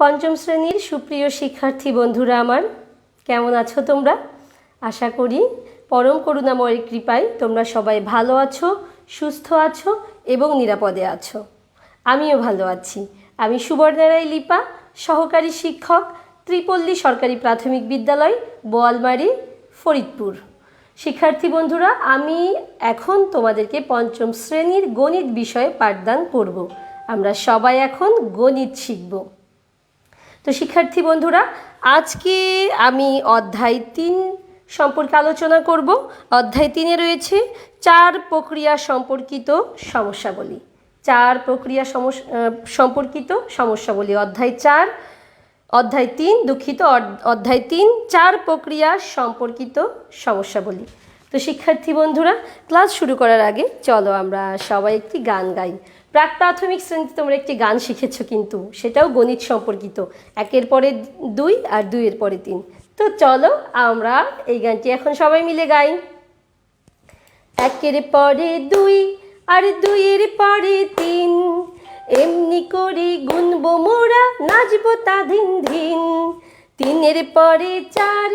পঞ্চম শ্রেণির সুপ্রিয় শিক্ষার্থী বন্ধুরা আমার, কেমন আছো তোমরা? আশা করি পরম করুণাময়ের কৃপায় তোমরা সবাই ভালো আছো, সুস্থ আছো এবং নিরাপদে আছো। আমিও ভালো আছি। আমি সুবর্ণা রায় লিপা, সহকারী শিক্ষক, ত্রিপল্লী সরকারি প্রাথমিক বিদ্যালয়, বোয়ালমারি, ফরিদপুর। শিক্ষার্থী বন্ধুরা, আমি এখন তোমাদেরকে পঞ্চম শ্রেণির গণিত বিষয়ে পাঠদান করব। আমরা সবাই এখন গণিত শিখব। তো শিক্ষার্থী বন্ধুরা আজকে আমি অধ্যায় তিন সম্পর্কে আলোচনা করব। অধ্যায় তিনে রয়েছে চার প্রক্রিয়া সম্পর্কিত সমস্যাবলী। চার প্রক্রিয়া সমস আহ, সম্পর্কিত সমস্যাবলী। অধ্যায় চার অধ্যায় তিন দুঃখিত অধ্যায় তিন চার প্রক্রিয়া সম্পর্কিত সমস্যাবলী। তো শিক্ষার্থী বন্ধুরা ক্লাস শুরু করার আগে চলো আমরা সবাই একটি গান গাই। প্রাক প্রাথমিক শ্রেণীতে তোমরা একটি গান শিখেছো কিন্তু, সেটাও গণিত সম্পর্কিত। একের পরে দুই আর দুইয়ের পরে তিন। তো চলো আমরা এই গানটি এখন সবাই মিলে গাই। একের পরে দুই আর দুইয়ের পরে তিন। এমনি করে গুনবো মোরা, নাচবো তা দিন দিন তিনের পরে চার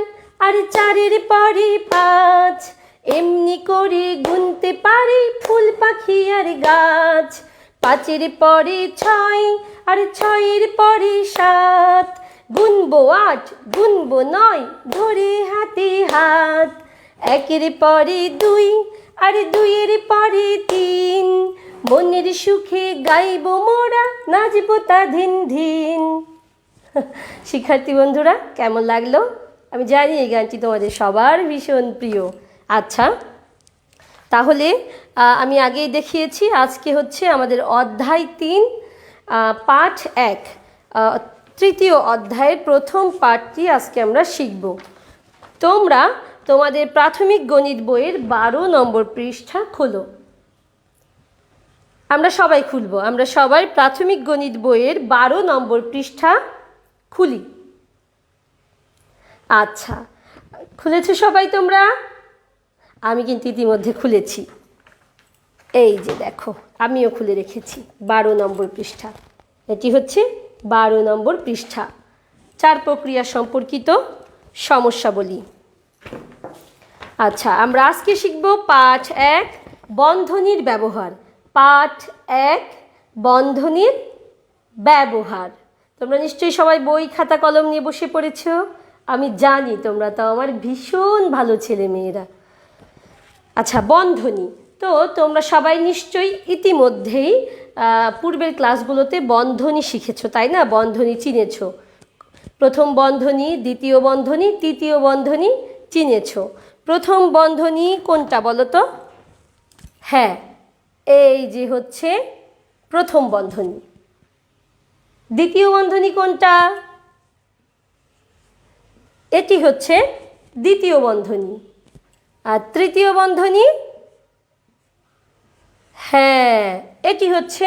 আর চারের পরে পাঁচ। এমনি করে গুনতে পারি ফুল পাখি আর গাছ। পাঁচের পরে ছয় আর ছয়ের পরে সাত। গুনবো আট, গুনবো নয়, ধরে হাতে হাত। একের পরে দুই আর দুইয়ের পরে তিন। মনের সুখে গাইব মোরা, নাচবো তা ধিন ধিন। শিক্ষার্থী বন্ধুরা, কেমন লাগল? আমি জানি এই গানটি তোমাদের সবার ভীষণ প্রিয়। আচ্ছা তাহলে আমি আগেই দেখিয়েছি, আজকে হচ্ছে আমাদের অধ্যায় তিন পাঠ এক তৃতীয় অধ্যায়ের প্রথম পাঠটি আজকে আমরা শিখব। তোমরা তোমাদের প্রাথমিক গণিত বইয়ের বারো নম্বর পৃষ্ঠা খোলো। আমরা সবাই খুলব, আমরা সবাই প্রাথমিক গণিত বইয়ের বারো নম্বর পৃষ্ঠা খুলি। আচ্ছা খুলেছো সবাই তোমরা? আমি কিন্তু ইতিমধ্যে খুলেছি। এই যে দেখো, আমিও খুলে রেখেছি বারো নম্বর পৃষ্ঠা। এটি হচ্ছে বারো নম্বর পৃষ্ঠা। চার প্রক্রিয়া সম্পর্কিত সমস্যাবলী। আচ্ছা আমরা আজকে শিখব পাঠ এক, বন্ধনীর ব্যবহার। পাঠ এক, বন্ধনীর ব্যবহার। তোমরা নিশ্চয়ই সবাই বই, খাতা, কলম নিয়ে বসে পড়েছ। আমি জানি তোমরা তো আমার ভীষণ ভালো ছেলে মেয়েরা আচ্ছা বন্ধনী। তো তোমরা সবাই নিশ্চয়ই ইতিমধ্যেই পূর্বের ক্লাসগুলোতে বন্ধনী শিখেছো, তাই না? বন্ধনী চিনেছো। প্রথম বন্ধনী, দ্বিতীয় বন্ধনী, তৃতীয় বন্ধনী চিনেছো। প্রথম বন্ধনী কোনটা বলো তো? হ্যাঁ এই যে হচ্ছে প্রথম বন্ধনী। দ্বিতীয় বন্ধনী কোনটা? এটি হচ্ছে দ্বিতীয় বন্ধনী। আর তৃতীয় বন্ধনী? হ্যাঁ এটি হচ্ছে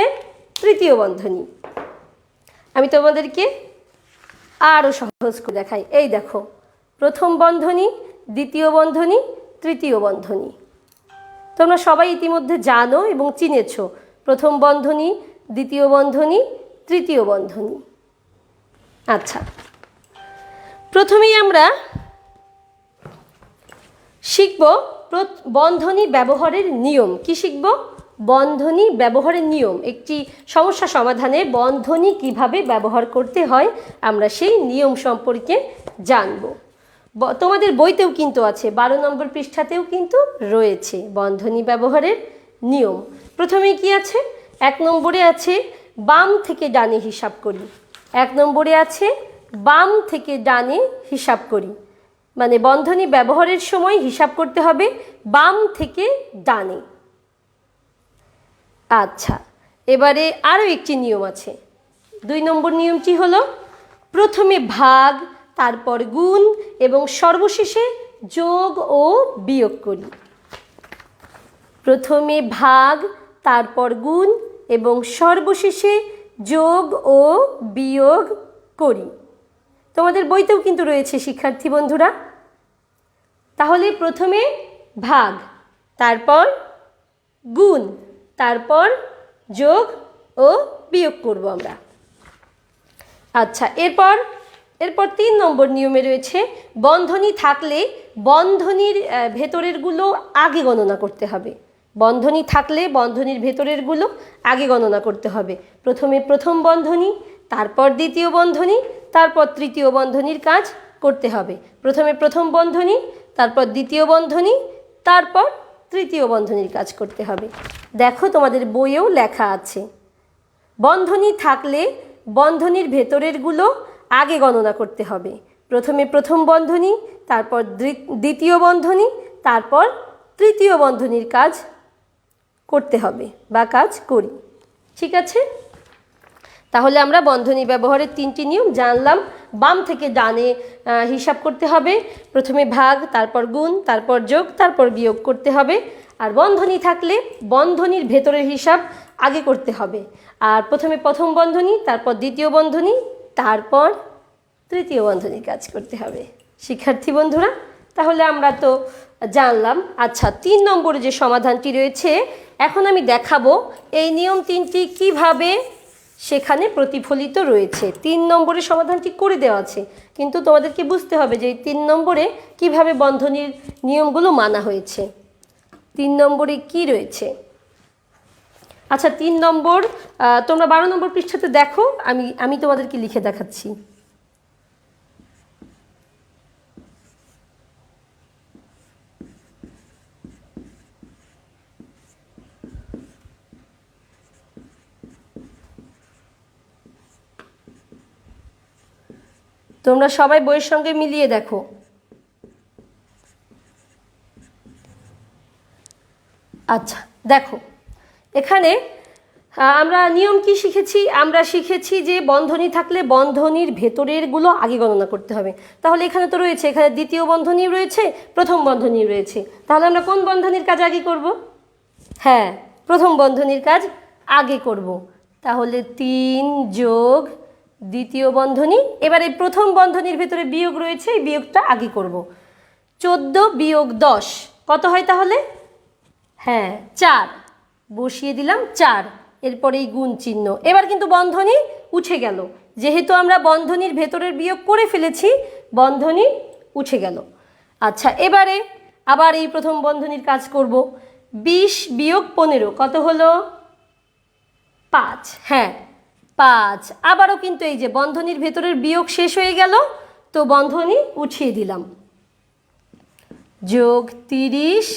তৃতীয় বন্ধনী। আমি তোমাদেরকে আরও সহজ করে দেখাই। এই দেখো, প্রথম বন্ধনী, দ্বিতীয় বন্ধনী, তৃতীয় বন্ধনী। তোমরা সবাই ইতিমধ্যে জানো এবং চিনেছ, প্রথম বন্ধনী, দ্বিতীয় বন্ধনী, তৃতীয় বন্ধনী। আচ্ছা প্রথমেই আমরা শিখব বন্ধনী ব্যবহারের নিয়ম। কি শিখব? বন্ধনী ব্যবহারের নিয়ম। একটি সমস্যা সমাধানে বন্ধনী কীভাবে ব্যবহার করতে হয়, আমরা সেই নিয়ম সম্পর্কে জানব। তোমাদের বইতেও কিন্তু আছে, বারো নম্বর পৃষ্ঠাতেও কিন্তু রয়েছে বন্ধনী ব্যবহারের নিয়ম। প্রথমে কি আছে? এক নম্বরে আছে, বাম থেকে ডানে হিসাব করি। এক নম্বরে আছে, বাম থেকে ডানে হিসাব করি। মানে বন্ধনী ব্যবহারের সময় হিসাব করতে হবে বাম থেকে ডানে। আচ্ছা এবারে আরও একটি নিয়ম আছে। দুই নম্বর নিয়মটি হলো প্রথমে ভাগ, তারপর গুণ এবং সর্বশেষে যোগ ও বিয়োগ করি। প্রথমে ভাগ, তারপর গুণ এবং সর্বশেষে যোগ ও বিয়োগ করি। তোমাদের বইতেও কিন্তু রয়েছে, শিক্ষার্থী বন্ধুরা। তাহলে প্রথমে ভাগ, তারপর গুণ, তারপর যোগ ও বিয়োগ করব আমরা। আচ্ছা এরপর এরপর তিন নম্বর নিয়মে রয়েছে, বন্ধনী থাকলে বন্ধনীর ভেতরেরগুলো আগে গণনা করতে হবে। বন্ধনী থাকলে বন্ধনীর ভেতরেরগুলো আগে গণনা করতে হবে। প্রথমে প্রথম বন্ধনী, তারপর দ্বিতীয় বন্ধনী তারপর তৃতীয় বন্ধনীর কাজ করতে হবে। প্রথমে প্রথম বন্ধনী, তারপর দ্বিতীয় বন্ধনী, তারপর তৃতীয় বন্ধনীর কাজ করতে হবে। দেখো তোমাদের বইয়েও লেখা আছে। বন্ধনী থাকলে বন্ধনীর ভেতরেরগুলো আগে গণনা করতে হবে। প্রথমে প্রথম বন্ধনী, তারপর দ্বি- দ্বিতীয় বন্ধনী, তারপর তৃতীয় বন্ধনীর কাজ করতে হবে বা কাজ করি। ঠিক আছে? তাহলে আমরা বন্ধনী ব্যবহারের তিনটি নিয়ম জানলাম। বাম থেকে ডানে হিসাব করতে হবে। প্রথমে ভাগ, তারপর গুণ, তারপর যোগ, তারপর বিয়োগ করতে হবে। আর বন্ধনী থাকলে বন্ধনীর ভেতরের হিসাব আগে করতে হবে। আর প্রথমে প্রথম বন্ধনী, তারপর দ্বিতীয় বন্ধনী, তারপর তৃতীয় বন্ধনী কাজ করতে হবে। শিক্ষার্থী বন্ধুরা, তাহলে আমরা তো জানলাম। আচ্ছা তিন নম্বরে যে সমাধানটি রয়েছে, এখন আমি দেখাবো এই নিয়ম তিনটি কীভাবে সেখানে প্রতিফলিত রয়েছে। তিন নম্বরে সমাধানটি করে দেওয়া আছে। কিন্তু তোমাদেরকে বুঝতে হবে যে এই তিন নম্বরে কীভাবে বন্ধনীর নিয়মগুলো মানা হয়েছে। তিন নম্বরে কি রয়েছে? আচ্ছা তিন নম্বর তোমরা বারো নম্বর পৃষ্ঠাতে দেখো, আমি আমি তোমাদেরকে লিখে দেখাচ্ছি। তোমরা সবাই বইয়ের সঙ্গে মিলিয়ে দেখো। আচ্ছা দেখো। এখানে আমরা নিয়ম কি শিখেছি? আমরা শিখেছি যে বন্ধনী থাকলে বন্ধনীর ভেতরেরগুলো আগে গণনা করতে হবে। তাহলে এখানে তো রয়েছে, এখানে দ্বিতীয় বন্ধনী রয়েছে, প্রথম বন্ধনী রয়েছে। তাহলে আমরা কোন বন্ধনীর কাজ আগে করব? হ্যাঁ প্রথম বন্ধনীর কাজ আগে করব। তাহলে তিন যোগ দ্বিতীয় বন্ধনী। এবারে প্রথম বন্ধনীর ভেতরে বিয়োগ রয়েছে, এই বিয়োগটা আগে করব। চোদ্দ বিয়োগ দশ, কত হয় তাহলে? হ্যাঁ চার। বসিয়ে দিলাম চার, এরপরে এই গুণ চিহ্ন। এবার কিন্তু বন্ধনী উঠে গেল। যেহেতু আমরা বন্ধনীর ভেতরের বিয়োগ করে ফেলেছি, বন্ধনী উঠে গেল। আচ্ছা এবারে আবার এই প্রথম বন্ধনীর কাজ করব। বিশ বিয়োগ পনেরো, কত হলো? পাঁচ। হ্যাঁ পাঁচ। আবারও কিন্তু এই যে বন্ধনীর ভেতরের বিয়োগ শেষ হয়ে গেল, তো বন্ধনী উঠিয়ে দিলাম। যোগ তিরিশ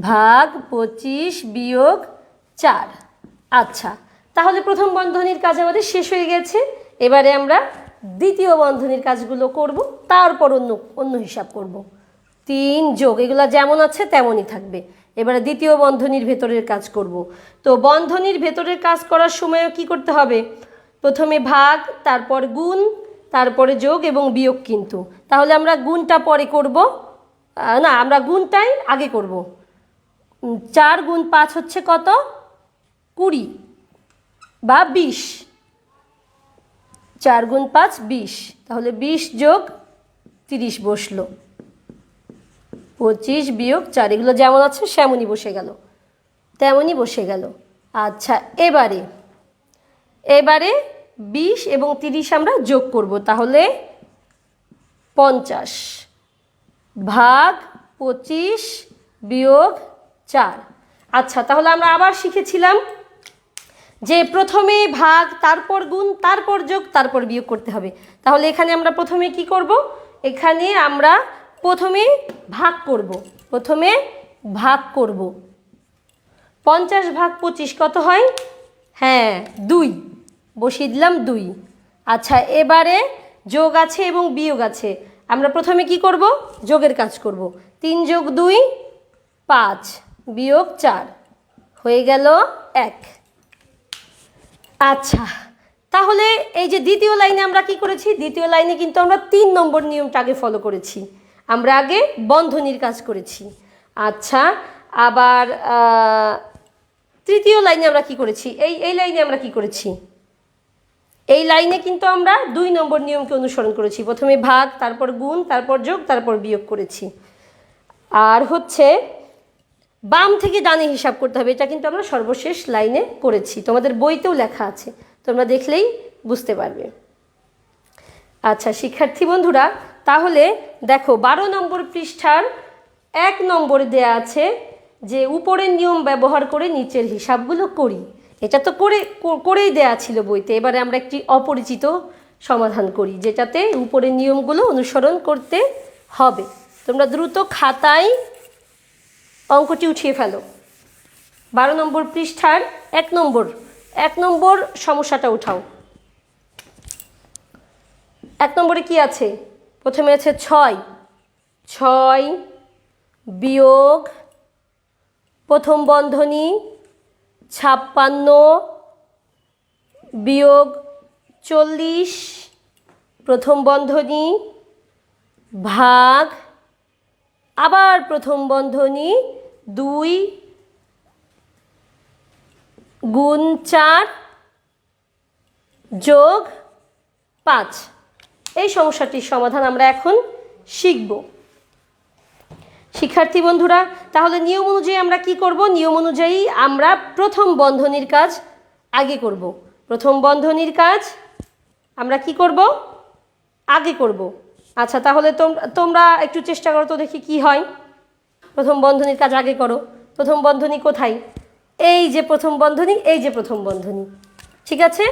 ভাগ পঁচিশ বিয়োগ চার। আচ্ছা তাহলে প্রথম বন্ধনীর কাজ আমাদের শেষ হয়ে গেছে। এবারে আমরা দ্বিতীয় বন্ধনীর কাজগুলো করব, তারপর অন্য অন্য হিসাব করব। তিন যোগ, এগুলো যেমন আছে তেমনই থাকবে। এবারে দ্বিতীয় বন্ধনীর ভেতরের কাজ করব। তো বন্ধনীর ভেতরের কাজ করার সময়ও কি করতে হবে? প্রথমে ভাগ, তারপর গুণ, তারপরে যোগ এবং বিয়োগ কিন্তু। তাহলে আমরা গুণটা পরে করব। না, আমরা গুণটাই আগে করব। চার গুণ পাঁচ হচ্ছে কত? কুড়ি বা বিশ। চার গুণ পাঁচ, বিশ। তাহলে বিশ যোগ তিরিশ বসল। পঁচিশ বিয়োগ চার, এগুলো যেমন আছে সেমনই বসে গেল। তেমনই বসে গেল। আচ্ছা এবারে এবারে বিশ এবং তিরিশ আমরা যোগ করব, তাহলে পঞ্চাশ ভাগ পঁচিশ বিয়োগ চার। আচ্ছা তাহলে আমরা আবার শিখেছিলাম যে প্রথমে ভাগ, তারপর গুণ, তারপর যোগ, তারপর বিয়োগ করতে হবে। তাহলে এখানে আমরা প্রথমে কি করব? এখানে আমরা প্রথমে ভাগ করব। প্রথমে ভাগ করব। পঞ্চাশ ভাগ পঁচিশ কত হয়? হ্যাঁ দুই। বসিয়ে দিলাম দুই। আচ্ছা এবারে যোগ আছে এবং বিয়োগ আছে। আমরা প্রথমে কি করব? যোগের কাজ করব। তিন যোগ দুই, পাঁচ। বিয়োগ চার। হয়ে গেল এক। আচ্ছা তাহলে এই যে দ্বিতীয় লাইনে আমরা কি করেছি? দ্বিতীয় লাইনে কিন্তু আমরা তিন নম্বর নিয়মটা আগে ফলো করেছি। আমরা আগে বন্ধনীর কাজ করেছি। আচ্ছা আবার তৃতীয় লাইনে আমরা কি করেছি? এই এই লাইনে আমরা কি করেছি? এই লাইনে কিন্তু আমরা দুই নম্বর নিয়মকে অনুসরণ করেছি। প্রথমে ভাগ, তারপর গুণ, তারপর যোগ, তারপর বিয়োগ করেছি। আর হচ্ছে, বাম থেকে ডানে হিসাব করতে হবে। এটা কিন্তু আমরা সর্বশেষ লাইনে করেছি। তোমাদের বইতেও লেখা আছে। তোমরা দেখলেই বুঝতে পারবে। আচ্ছা শিক্ষার্থী বন্ধুরা তাহলে দেখো বারো নম্বর পৃষ্ঠার এক নম্বরে দেয়া আছে যে উপরের নিয়ম ব্যবহার করে নিচের হিসাবগুলো করি। এটা তো করে করেই দেয়া ছিল বইতে। এবারে আমরা একটি অপরিচিত সমাধান করি, যেটাতে উপরের নিয়মগুলো অনুসরণ করতে হবে। তোমরা দ্রুত খাতায় অঙ্কটি উঠিয়ে ফেলো। বারো নম্বর পৃষ্ঠার এক নম্বর এক নম্বর সমস্যাটা উঠাও। এক নম্বরে কি আছে? প্রথমে আছে ছয়। ছয় বিয়োগ প্রথম বন্ধনী ছাপ্পান্ন বিয়োগ চল্লিশ। প্রথম বন্ধনী ভাগ আবার প্রথম বন্ধনী দুই গুণ চার যোগ পাঁচ। এই সমস্যাটির সমাধান আমরা এখন শিখব। শিক্ষার্থী বন্ধুরা, তাহলে নিয়ম অনুযায়ী আমরা কি করব? নিয়ম অনুযায়ী আমরা প্রথম বন্ধনীর কাজ আগে করব। প্রথম বন্ধনীর কাজ আমরা কি করব? আগে করব। আচ্ছা তাহলে তোম- তোমরা একটু চেষ্টা করো তো দেখি কি হয়। প্রথম বন্ধনীর কাজ আগে করো। প্রথম বন্ধনী কোথায়? এই যে প্রথম বন্ধনী, এই যে প্রথম বন্ধনী। ঠিক আছে?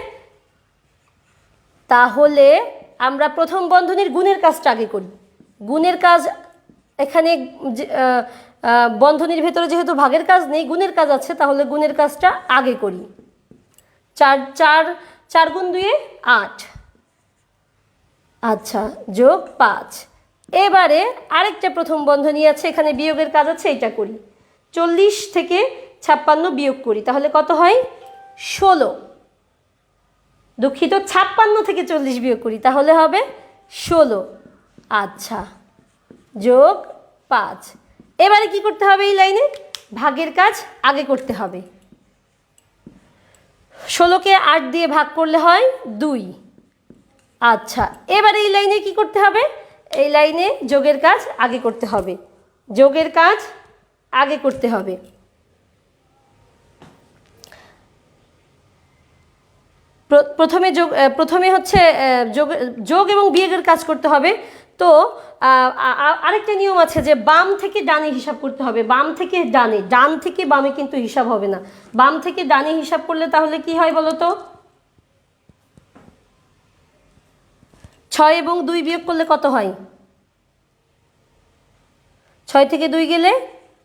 তাহলে আমরা প্রথম বন্ধনীর গুণের কাজটা আগে করি। গুণের কাজ এখানে বন্ধনীর ভেতরে যেহেতু ভাগের কাজ নেই, গুণের কাজ আছে, তাহলে গুণের কাজটা আগে করি। চার চার চার গুণ দুয়ে আট। আচ্ছা যোগ পাঁচ। এবারে আরেকটা প্রথম বন্ধনী আছে, এখানে বিয়োগের কাজ আছে এটা করি। চল্লিশ থেকে ছাপ্পান্ন বিয়োগ করি, তাহলে কত হয়? ষোলো। দুঃখিত, ছাপ্পান্ন থেকে চল্লিশ বিয়োগ করি, তাহলে হবে ষোলো। আচ্ছা যোগ পাঁচ। এবারে কি করতে হবে এই লাইনে? ভাগের কাজ আগে করতে হবে। ষোলোকে আট দিয়ে ভাগ করলে হয় দুই। আচ্ছা এবারে এই লাইনে কি করতে হবে? এই লাইনে যোগের কাজ আগে করতে হবে। যোগের কাজ আগে করতে হবে। প্রথমে যোগ প্রথমে হচ্ছে যোগ যোগ এবং বিয়োগের কাজ করতে হবে। তো আরেকটা নিয়ম আছে যে বাম থেকে ডানে হিসাব করতে হবে। বাম থেকে ডানে, ডান থেকে বামে কিন্তু হিসাব হবে না। বাম থেকে ডানে হিসাব করলে তাহলে কি হয় বলো তো? ছয় এবং দুই বিয়োগ করলে কত হয়? ছয় থেকে দুই গেলে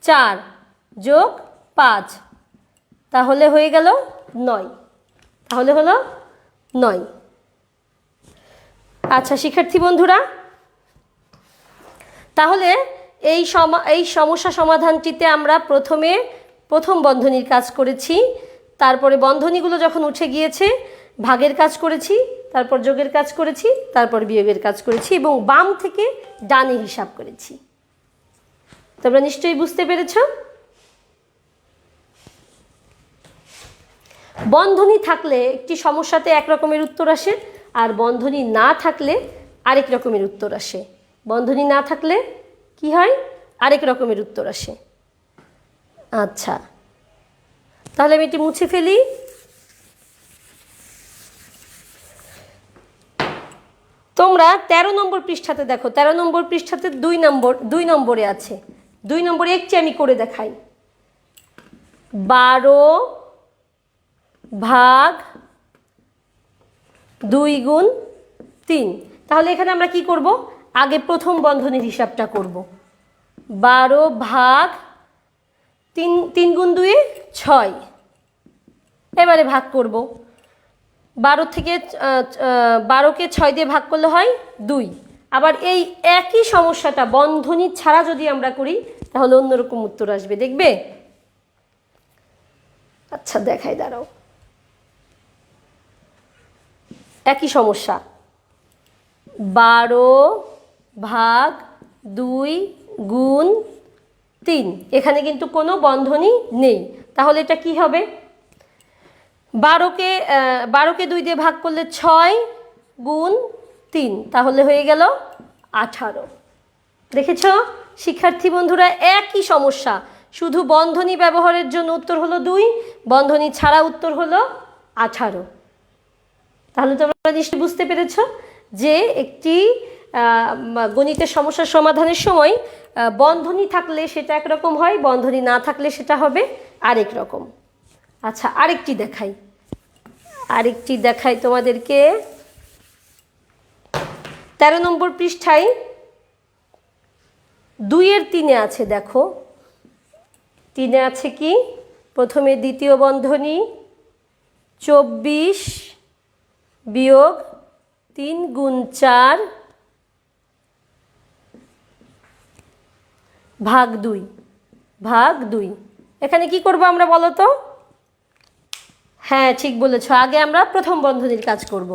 চার যোগ পাঁচ। তাহলে হয়ে গেল নয়। তাহলে হলো নয়। আচ্ছা শিক্ষার্থী বন্ধুরা, তাহলে এই সমা, এই সমস্যা সমাধানটিতে আমরা প্রথমে প্রথম বন্ধনীর কাজ করেছি, তারপরে বন্ধনীগুলো যখন উঠে গিয়েছে, ভাগের কাজ করেছি, তারপর যোগের কাজ করেছি, তারপর বিয়োগের কাজ করেছি এবং বাম থেকে ডানে হিসাব করেছি। তোমরা নিশ্চয়ই বুঝতে পেরেছ? বন্ধনী থাকলে একটি সমস্যাতে এক রকমের উত্তর আসে আর বন্ধনী না থাকলে আরেক রকমের উত্তর আসে। বন্ধনী না থাকলে কি হয়? আরেক রকমের উত্তর আসে। আচ্ছা। তাহলে আমি এটি মুছে ফেলি। তোমরা তেরো নম্বর পৃষ্ঠাতে দেখো। তেরো নম্বর পৃষ্ঠাতে দুই নম্বর, দুই নম্বরে আছে। দুই নম্বরে একটি আমি করে দেখাই। বারো ভাগ দুই গুণ তিন। তাহলে এখানে আমরা কি করব? আগে প্রথম বন্ধনীর হিসাবটা করব। বারো ভাগ তিন তিন গুণ দুয়ে ছয়। এবারে ভাগ করব। বারো থেকে বারোকে ছয় দিয়ে ভাগ করলে হয় দুই। আবার এই একই সমস্যাটা বন্ধনী ছাড়া যদি আমরা করি, তাহলে অন্যরকম উত্তর আসবে। দেখবে? আচ্ছা দেখাই, দাঁড়াও। একই সমস্যা। বারো ভাগ দুই গুণ তিন। এখানে কিন্তু কোনো বন্ধনী নেই। তাহলে এটা কি হবে? বারোকে বারোকে দুই দিয়ে ভাগ করলে ছয় গুণ তিন। তাহলে হয়ে গেল আঠারো। দেখেছ? শিক্ষার্থী বন্ধুরা, একই সমস্যা। শুধু বন্ধনী ব্যবহারের জন্য উত্তর হলো দুই, বন্ধনী ছাড়া উত্তর হলো আঠারো। তাহলে তোমরা নিশ্চয়ই বুঝতে পেরেছ যে একটি গণিতের সমস্যার সমাধানের সময় বন্ধনী থাকলে সেটা একরকম হয়, বন্ধনী না থাকলে সেটা হবে আরেক রকম। আচ্ছা আরেকটি দেখাই। আরেকটি দেখাই তোমাদেরকে। তেরো নম্বর পৃষ্ঠায় দুইয়ের তিনে আছে, দেখো। তিনে আছে কি? প্রথমে দ্বিতীয় বন্ধনী, চব্বিশ বিয়োগ তিন গুণ চার ভাগ দুই ভাগ দুই। এখানে কি করব আমরা বলো তো? হ্যাঁ ঠিক বলেছ। আগে আমরা প্রথম বন্ধনীর কাজ করব।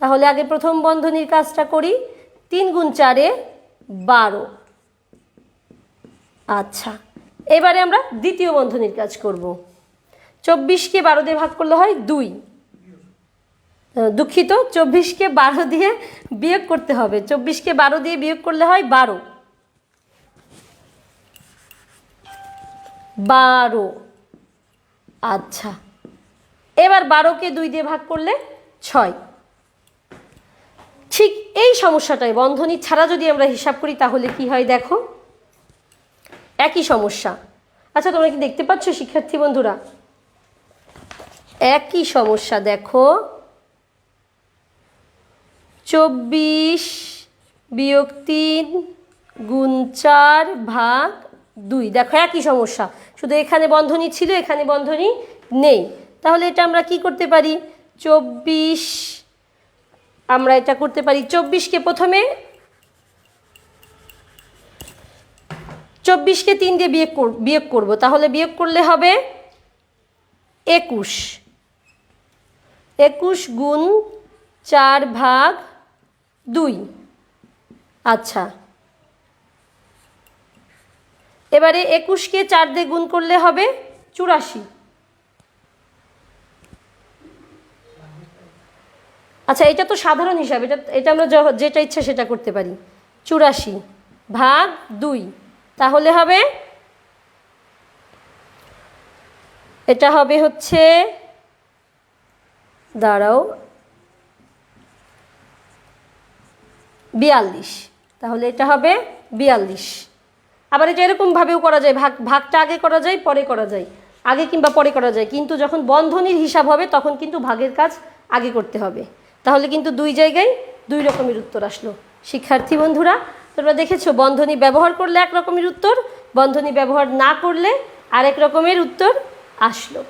তাহলে আগে প্রথম বন্ধনীর কাজটা করি তিন গুণ চারে বারো। আচ্ছা এবারে আমরা দ্বিতীয় বন্ধনীর কাজ করব। চব্বিশকে বারো দিয়ে ভাগ করলে হয় দুই। দুঃখিত, চব্বিশকে বারো দিয়ে বিয়োগ করতে হবে। চব্বিশকে বারো দিয়ে বিয়োগ করলে হয় বারো। বারো। আচ্ছা। এবার বারোকে দুই দিয়ে ভাগ করলে ছয়। ঠিক এই সমস্যাটাই, বন্ধনী ছাড়া যদি আমরা হিসাব করি তাহলে কি হয় দেখো? একই সমস্যা। আচ্ছা তোমরা কি দেখতে পাচ্ছ শিক্ষার্থী বন্ধুরা? একই সমস্যা, দেখো। চব্বিশ বিয়োগ তিন গুণ চার ভাগ দুই। দেখো, একই সমস্যা। শুধু এখানে বন্ধনী ছিল, এখানে বন্ধনী নেই। তাহলে এটা আমরা কি করতে পারি? চব্বিশ, আমরা এটা করতে পারি। চব্বিশকে প্রথমে চব্বিশকে তিন দিয়ে বিয়োগ বিয়োগ করব। তাহলে বিয়োগ করলে হবে একুশ। একুশ গুণ চার ভাগ দুই। আচ্ছা। এবারে একুশকে চার দিয়ে গুণ করলে হবে চুরাশি। আচ্ছা এটা তো সাধারণ হিসাব, এটা এটা আমরা যেটা ইচ্ছা সেটা করতে পারি। চুরাশি ভাগ দুই, তাহলে হবে? এটা হবে হচ্ছে, দাঁড়াও বিয়াল্লিশ। তাহলে এটা হবে বিয়াল্লিশ। আবার এটা এরকমভাবেও করা যায়, ভাগ ভাগটা আগে করা যায়, পরে করা যায়। আগে কিংবা পরে করা যায়। কিন্তু যখন বন্ধনীর হিসাব হবে, তখন কিন্তু ভাগের কাজ আগে করতে হবে। তাহলে কিন্তু দুই জায়গায় দুই রকমের উত্তর আসলো। শিক্ষার্থী বন্ধুরা, তোমরা দেখেছ, বন্ধনী ব্যবহার করলে এক রকমের উত্তর, বন্ধনী ব্যবহার না করলে আরেক রকমের উত্তর আসলো।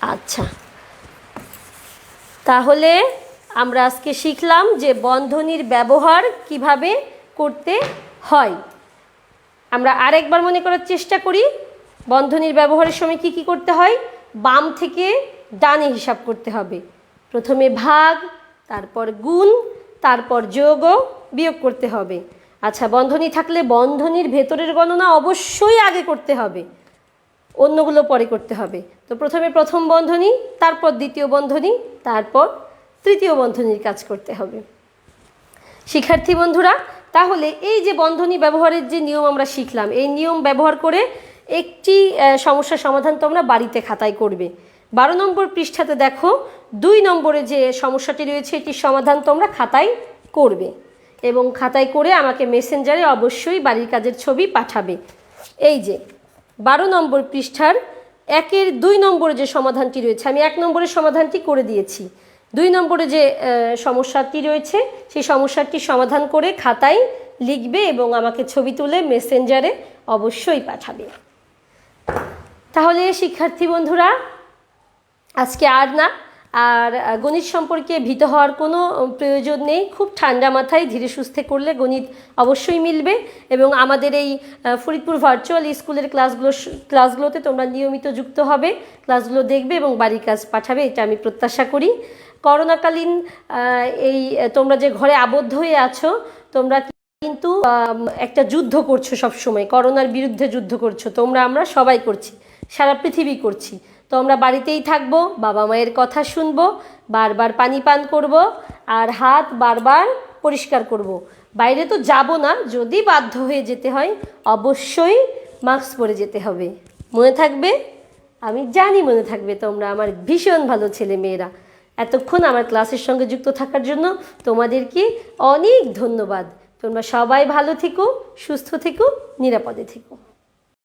আচ্ছা। তাহলে আমরা আজকে শিখলাম যে বন্ধনীর ব্যবহার কীভাবে করতে হয়। আমরা আরেকবার মনে করার চেষ্টা করি, বন্ধনীর ব্যবহারের সময় কি কি করতে হয়? বাম থেকে ডানে হিসাব করতে হবে। প্রথমে ভাগ, তারপর গুণ, তারপর যোগ বিয়োগ করতে হবে। আচ্ছা বন্ধনী থাকলে বন্ধনীর ভেতরের গণনা অবশ্যই আগে করতে হবে। অন্যগুলো পরে করতে হবে। তো প্রথমে প্রথম বন্ধনী, তারপর দ্বিতীয় বন্ধনী, তারপর তৃতীয় বন্ধনীর কাজ করতে হবে। শিক্ষার্থী বন্ধুরা, তাহলে এই যে বন্ধনী ব্যবহারের যে নিয়ম আমরা শিখলাম, এই নিয়ম ব্যবহার করে একটি সমস্যার সমাধান তোমরা বাড়িতে খাতায় করবে। বারো নম্বর পৃষ্ঠাতে দেখো, দুই নম্বরে যে সমস্যাটি রয়েছে, এটির সমাধান তোমরা খাতায় করবে এবং খাতায় করে আমাকে মেসেঞ্জারে অবশ্যই বাড়ির কাজের ছবি পাঠাবে। এই যে, বারো নম্বর পৃষ্ঠার একের দুই নম্বরে যে সমাধানটি রয়েছে, আমি এক নম্বরের সমাধানটি করে দিয়েছি। দুই নম্বরে যে সমস্যাটি রয়েছে, সেই সমস্যাটি সমাধান করে খাতায় লিখবে এবং আমাকে ছবি তুলে মেসেঞ্জারে অবশ্যই পাঠাবে। তাহলে শিক্ষার্থী বন্ধুরা, আজকে আর না, আর গণিত সম্পর্কে ভীত হওয়ার কোনো প্রয়োজন নেই, খুব ঠান্ডা মাথায় ধীরে সুস্থে করলে গণিত অবশ্যই মিলবে এবং আমাদের এই ফরিদপুর ভার্চুয়াল স্কুলের ক্লাসগুলো ক্লাসগুলোতে তোমরা নিয়মিত যুক্ত হবে ক্লাসগুলো দেখবে এবং বাড়ির কাজ পাঠাবে, এটা আমি প্রত্যাশা করি। করোনাকালীন এই তোমরা যে ঘরে আবদ্ধ হয়ে আছো, তোমরা কিন্তু একটা যুদ্ধ করছ সব সময় করোনার বিরুদ্ধে যুদ্ধ করছ। তোমরা, আমরা সবাই করছি, সারা পৃথিবী করছি। তো আমরা বাড়িতেই থাকব, বাবা মায়ের কথা শুনব, বারবার পানি পান করব, আর হাত বারবার পরিষ্কার করব। বাইরে তো যাব না, যদি বাধ্য হয়ে যেতে হয়, অবশ্যই মাস্ক পরে যেতে হবে। মনে থাকবে? আমি জানি মনে থাকবে তোমরা, আমার ভীষণ ভালো ছেলে মেয়েরা এতক্ষণ আমার ক্লাসের সঙ্গে যুক্ত থাকার জন্য তোমাদেরকে অনেক ধন্যবাদ। তোমরা সবাই ভালো থেকো, সুস্থ থেকো, নিরাপদে থেকো।